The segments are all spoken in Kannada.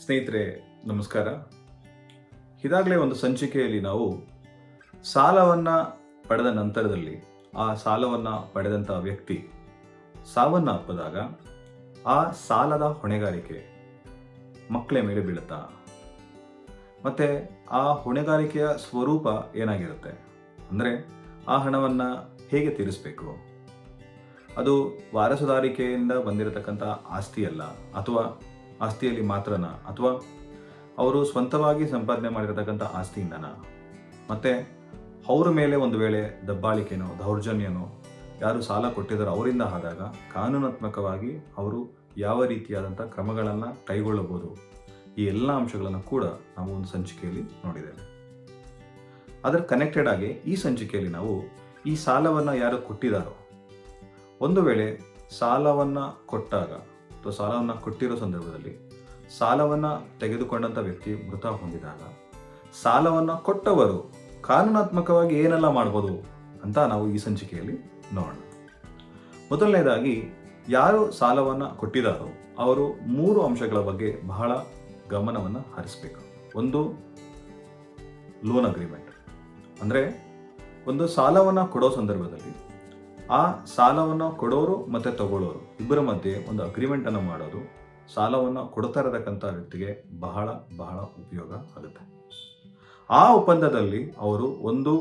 ಸ್ನೇಹಿತರೆ, ನಮಸ್ಕಾರ. ಇದಾಗಲೇ ಒಂದು ಸಂಚಿಕೆಯಲ್ಲಿ ನಾವು ಸಾಲವನ್ನು ಪಡೆದ ನಂತರದಲ್ಲಿ ಆ ಸಾಲವನ್ನು ಪಡೆದಂಥ ವ್ಯಕ್ತಿ ಸಾವನ್ನು ಅಪ್ಪದಾಗ ಆ ಸಾಲದ ಹೊಣೆಗಾರಿಕೆ ಮಕ್ಕಳ ಮೇಲೆ ಬೀಳುತ್ತಾ. ಮತ್ತು ಆ ಹೊಣೆಗಾರಿಕೆಯ ಸ್ವರೂಪ ಏನಾಗಿರುತ್ತೆ? ಅಂದರೆ ಆ ಹಣವನ್ನು ಹೇಗೆ ತೀರಿಸಬೇಕು? ಅದು ವಾರಸುದಾರಿಕೆಯಿಂದ ಬಂದಿರತಕ್ಕಂಥ ಆಸ್ತಿಯಲ್ಲ ಅಥವಾ ಆಸ್ತಿಯಲ್ಲಿ ಮಾತ್ರನಾ? ಅಥವಾ ಅವರು ಸ್ವಂತವಾಗಿ ಸಂಪಾದನೆ ಮಾಡಿರತಕ್ಕಂಥ ಆಸ್ತಿಯಿಂದನಾ? ಮತ್ತು ಅವರ ಮೇಲೆ ಒಂದು ವೇಳೆ ದಬ್ಬಾಳಿಕೆನೋ, ದೌರ್ಜನ್ಯನೋ ಯಾರು ಸಾಲ ಕೊಟ್ಟಿದ್ದಾರೋ ಅವರಿಂದ ಆದಾಗ ಕಾನೂನಾತ್ಮಕವಾಗಿ ಅವರು ಯಾವ ರೀತಿಯಾದಂಥ ಕ್ರಮಗಳನ್ನು ಕೈಗೊಳ್ಳಬಹುದು? ಈ ಎಲ್ಲ ಅಂಶಗಳನ್ನು ಕೂಡ ನಾವು ಒಂದು ಸಂಚಿಕೆಯಲ್ಲಿ ನೋಡಿದ್ದೇವೆ. ಅದರ ಕನೆಕ್ಟೆಡ್ ಆಗಿ ಈ ಸಂಚಿಕೆಯಲ್ಲಿ ನಾವು ಈ ಸಾಲವನ್ನು ಯಾರು ಕೊಟ್ಟಿದ್ದಾರೋ, ಒಂದು ವೇಳೆ ಸಾಲವನ್ನು ಕೊಟ್ಟಾಗ ಅಥವಾ ಸಾಲವನ್ನು ಕೊಟ್ಟಿರೋ ಸಂದರ್ಭದಲ್ಲಿ ಸಾಲವನ್ನು ತೆಗೆದುಕೊಂಡಂಥ ವ್ಯಕ್ತಿ ಮೃತ ಹೊಂದಿದಾಗ ಸಾಲವನ್ನು ಕೊಟ್ಟವರು ಕಾನೂನಾತ್ಮಕವಾಗಿ ಏನೆಲ್ಲ ಮಾಡ್ಬೋದು ಅಂತ ನಾವು ಈ ಸಂಚಿಕೆಯಲ್ಲಿ ನೋಡೋಣ. ಮೊದಲನೇದಾಗಿ, ಯಾರು ಸಾಲವನ್ನು ಕೊಟ್ಟಿದಾರೋ ಅವರು ಮೂರು ಅಂಶಗಳ ಬಗ್ಗೆ ಬಹಳ ಗಮನವನ್ನು ಹರಿಸಬೇಕು. ಒಂದು ಲೋನ್ ಅಗ್ರಿಮೆಂಟ್ ಅಂದರೆ ಒಂದು ಸಾಲವನ್ನು ಕೊಡೋ ಸಂದರ್ಭದಲ್ಲಿ ಆ ಸಾಲವನ್ನು ಕೊಡೋರು ಮತ್ತು ತಗೊಳ್ಳೋರು ಇಬ್ಬರ ಮಧ್ಯೆ ಒಂದು ಅಗ್ರಿಮೆಂಟನ್ನು ಮಾಡೋದು. ಸಾಲವನ್ನು ಕೊಡ್ತಾ ಇರತಕ್ಕಂಥ ವ್ಯಕ್ತಿಗೆ ಬಹಳ ಬಹಳ ಉಪಯೋಗ ಆಗುತ್ತೆ. ಆ ಒಪ್ಪಂದದಲ್ಲಿ ಅವರು ಒಂದು,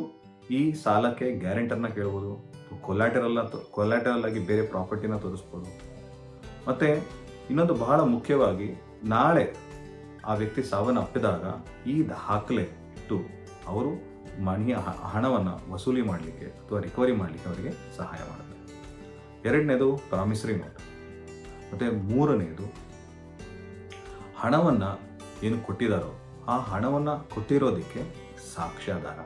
ಈ ಸಾಲಕ್ಕೆ ಗ್ಯಾರಂಟರ್ನ ಕೇಳ್ಬೋದು ಕೊಲ್ಯಾಟರಲ್ನ ಕೊಲ್ಯಾಟರಲ್ ಆಗಿ ಬೇರೆ ಪ್ರಾಪರ್ಟಿನ ತೋರಿಸ್ಬೋದು. ಮತ್ತು ಇನ್ನೊಂದು ಬಹಳ ಮುಖ್ಯವಾಗಿ ನಾಳೆ ಆ ವ್ಯಕ್ತಿ ಸಾವನ್ನು ಅಪ್ಪಿದಾಗ ಈ ದಾಖಲೆ ಇಟ್ಟು ಅವರು ಮಣಿಯ ಹಣವನ್ನು ವಸೂಲಿ ಮಾಡಲಿಕ್ಕೆ ಅಥವಾ ರಿಕವರಿ ಮಾಡಲಿಕ್ಕೆ ಅವರಿಗೆ ಸಹಾಯ ಮಾಡುತ್ತೆ. ಎರಡನೇದು ಪ್ರಾಮಿಸರಿ ನೋಟ್ ಮತ್ತು ಮೂರನೆಯದು ಹಣವನ್ನು ಏನು ಕೊಟ್ಟಿದ್ದಾರೋ ಆ ಹಣವನ್ನು ಕೊಟ್ಟಿರೋದಕ್ಕೆ ಸಾಕ್ಷ್ಯಾಧಾರ.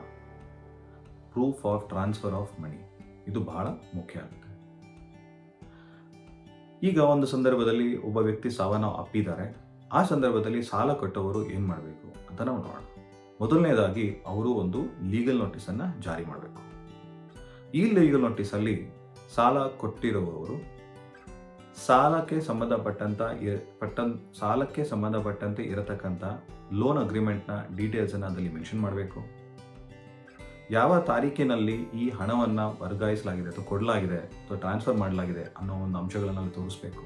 Proof of transfer of money ಇದು ಬಹಳ ಮುಖ್ಯ ಆಗುತ್ತೆ. ಈಗ ಒಂದು ಸಂದರ್ಭದಲ್ಲಿ ಒಬ್ಬ ವ್ಯಕ್ತಿ ಸಾವನ್ನು ಅಪ್ಪಿದ್ದಾರೆ ಆ ಸಂದರ್ಭದಲ್ಲಿ ಸಾಲ ಕೊಟ್ಟವರು ಏನು ಮಾಡಬೇಕು ಅಂತ ನಾವು ನೋಡೋಣ. ಮೊದಲನೇದಾಗಿ ಅವರು ಒಂದು ಲೀಗಲ್ ನೋಟಿಸನ್ನು ಜಾರಿ ಮಾಡಬೇಕು. ಈ ಲೀಗಲ್ ನೋಟಿಸಲ್ಲಿ ಸಾಲ ಕೊಟ್ಟಿರುವವರು ಸಾಲಕ್ಕೆ ಸಂಬಂಧಪಟ್ಟಂತ ಪಟ್ಟ, ಸಾಲಕ್ಕೆ ಸಂಬಂಧಪಟ್ಟಂತೆ ಇರತಕ್ಕಂಥ ಲೋನ್ ಅಗ್ರಿಮೆಂಟ್ನ ಡೀಟೇಲ್ಸನ್ನು ಅದರಲ್ಲಿ ಮೆನ್ಷನ್ ಮಾಡಬೇಕು. ಯಾವ ತಾರೀಕಿನಲ್ಲಿ ಈ ಹಣವನ್ನು ವರ್ಗಾಯಿಸಲಾಗಿದೆ ಅಥವಾ ಕೊಡಲಾಗಿದೆ ಅಥವಾ ಟ್ರಾನ್ಸ್ಫರ್ ಮಾಡಲಾಗಿದೆ ಅನ್ನೋ ಒಂದು ಅಂಶಗಳನ್ನು ತೋರಿಸ್ಬೇಕು.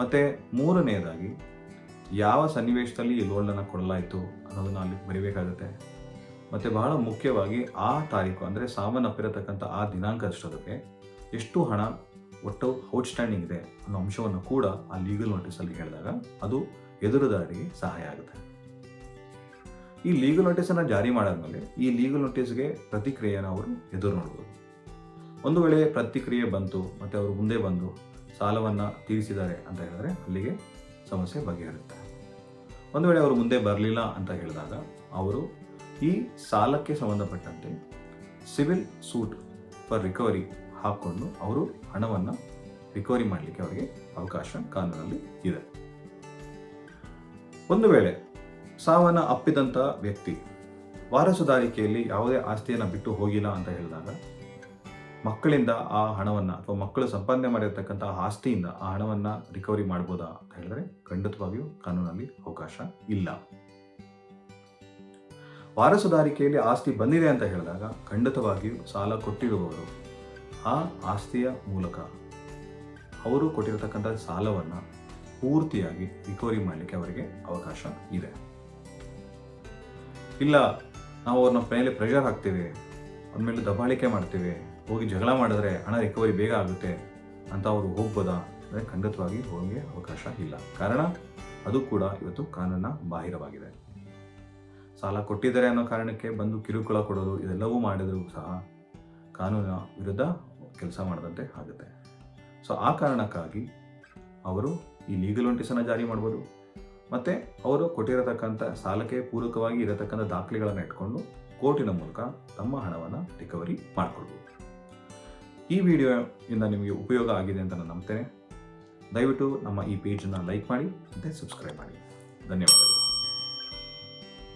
ಮತ್ತು ಮೂರನೆಯದಾಗಿ ಯಾವ ಸನ್ನಿವೇಶದಲ್ಲಿ ಈ ಲೋನನ್ನು ಕೊಡಲಾಯಿತು ಅನ್ನೋದನ್ನು ಅಲ್ಲಿ ಬರಿಬೇಕಾಗುತ್ತೆ. ಮತ್ತು ಬಹಳ ಮುಖ್ಯವಾಗಿ ಆ ತಾರೀಕು, ಅಂದರೆ ಸಾವನ್ನಪ್ಪಿರತಕ್ಕಂಥ ಆ ದಿನಾಂಕ ಅಷ್ಟೊದಕ್ಕೆ ಎಷ್ಟು ಹಣ ಒಟ್ಟು ಔಟ್ಸ್ಟ್ಯಾಂಡಿಂಗ್ ಇದೆ ಅನ್ನೋ ಅಂಶವನ್ನು ಕೂಡ ಆ ಲೀಗಲ್ ನೋಟಿಸಲ್ಲಿ ಹೇಳಿದಾಗ ಅದು ಎದುರುದಾರಿಗೆ ಸಹಾಯ ಆಗುತ್ತೆ. ಈ ಲೀಗಲ್ ನೋಟಿಸನ್ನು ಜಾರಿ ಮಾಡಾದ್ಮೇಲೆ ಈ ಲೀಗಲ್ ನೋಟಿಸ್ಗೆ ಪ್ರತಿಕ್ರಿಯೆಯನ್ನು ಅವರು ಎದುರು ನೋಡ್ಬೋದು. ಒಂದು ವೇಳೆ ಪ್ರತಿಕ್ರಿಯೆ ಬಂತು, ಮತ್ತು ಅವರು ಮುಂದೆ ಬಂದು ಸಾಲವನ್ನು ತೀರಿಸಿದ್ದಾರೆ ಅಂತ ಹೇಳಿದ್ರೆ ಅಲ್ಲಿಗೆ ಸಮಸ್ಯೆ ಬಗೆಹರುತ್ತೆ ಒಂದು ವೇಳೆ ಅವರು ಮುಂದೆ ಬರಲಿಲ್ಲ ಅಂತ ಹೇಳಿದಾಗ ಅವರು ಈ ಸಾಲಕ್ಕೆ ಸಂಬಂಧಪಟ್ಟಂತೆ ಸಿವಿಲ್ ಸೂಟ್ ಫಾರ್ ರಿಕವರಿ ಹಾಕ್ಕೊಂಡು ಅವರು ಹಣವನ್ನು ರಿಕವರಿ ಮಾಡಲಿಕ್ಕೆ ಅವರಿಗೆ ಅವಕಾಶ ಕಾನೂನಲ್ಲಿ ಇದೆ. ಒಂದು ವೇಳೆ ಸಾವನ್ನ ಅಪ್ಪಿದಂಥ ವ್ಯಕ್ತಿ ವಾರಸುದಾರಿಕೆಯಲ್ಲಿ ಯಾವುದೇ ಆಸ್ತಿಯನ್ನು ಬಿಟ್ಟು ಹೋಗಿಲ್ಲ ಅಂತ ಹೇಳಿದಾಗ ಮಕ್ಕಳಿಂದ ಆ ಹಣವನ್ನು ಅಥವಾ ಮಕ್ಕಳು ಸಂಪಾದನೆ ಮಾಡಿರ್ತಕ್ಕಂಥ ಆಸ್ತಿಯಿಂದ ಆ ಹಣವನ್ನು ರಿಕವರಿ ಮಾಡ್ಬೋದಾ ಅಂತ ಹೇಳಿದ್ರೆ ಖಂಡಿತವಾಗಿಯೂ ಕಾನೂನಲ್ಲಿ ಅವಕಾಶ ಇಲ್ಲ. ವಾರಸುದಾರಿಕೆಯಲ್ಲಿ ಆಸ್ತಿ ಬಂದಿದೆ ಅಂತ ಹೇಳಿದಾಗ ಖಂಡಿತವಾಗಿಯೂ ಸಾಲ ಕೊಟ್ಟಿರುವವರು ಆ ಆಸ್ತಿಯ ಮೂಲಕ ಅವರು ಕೊಟ್ಟಿರತಕ್ಕಂಥ ಸಾಲವನ್ನು ಪೂರ್ತಿಯಾಗಿ ರಿಕವರಿ ಮಾಡಲಿಕ್ಕೆ ಅವರಿಗೆ ಅವಕಾಶ ಇದೆ. ಇಲ್ಲ, ನಾವು ಅವ್ರನ್ನ ಮೇಲೆ ಪ್ರೆಷರ್ ಹಾಕ್ತೀವಿ, ಅವ್ರ ಮೇಲೆ ದಬ್ಬಾಳಿಕೆ ಮಾಡ್ತೀವಿ ಹೋಗಿ ಜಗಳ ಮಾಡಿದ್ರೆ ಹಣ ರಿಕವರಿ ಬೇಗ ಆಗುತ್ತೆ ಅಂತ ಅವರು ಹೋಗ್ಬೋದಾ? ಅಂದರೆ ಖಂಡಿತವಾಗಿ ಹೋಗೋಕ್ಕೆ ಅವಕಾಶ ಇಲ್ಲ. ಕಾರಣ? ಅದು ಕೂಡ ಇವತ್ತು ಕಾನೂನ ಬಾಹಿರವಾಗಿದೆ. ಸಾಲ ಕೊಟ್ಟಿದ್ದಾರೆ ಅನ್ನೋ ಕಾರಣಕ್ಕೆ ಬಂದು ಕಿರುಕುಳ ಕೊಡೋದು ಇದೆಲ್ಲವೂ ಮಾಡಿದರೂ ಸಹ ಕಾನೂನಿನ ವಿರುದ್ಧ ಕೆಲಸ ಮಾಡದಂತೆ ಆಗುತ್ತೆ. ಸೊ ಆ ಕಾರಣಕ್ಕಾಗಿ ಅವರು ಈ ಲೀಗಲ್ ನೋಟಿಸನ್ನು ಜಾರಿ ಮಾಡ್ಬೋದು. ಮತ್ತು ಅವರು ಕೊಟ್ಟಿರತಕ್ಕಂಥ ಸಾಲಕ್ಕೆ ಪೂರಕವಾಗಿ ಇರತಕ್ಕಂಥ ದಾಖಲೆಗಳನ್ನು ಇಟ್ಕೊಂಡು ಕೋರ್ಟಿನ ಮೂಲಕ ತಮ್ಮ ಹಣವನ್ನು ರಿಕವರಿ ಮಾಡಿಕೊಳ್ಬೋದು. ಈ ವಿಡಿಯೋ ಇಂದ ನಿಮಗೆ ಉಪಯೋಗ ಆಗಿದೆ ಅಂತ ನಾನು ನಂಬ್ತೇನೆ. ದಯವಿಟ್ಟು ನಮ್ಮ ಈ ಪೇಜನ್ನು ಲೈಕ್ ಮಾಡಿ ಮತ್ತು ಸಬ್ಸ್ಕ್ರೈಬ್ ಮಾಡಿ. ಧನ್ಯವಾದಗಳು.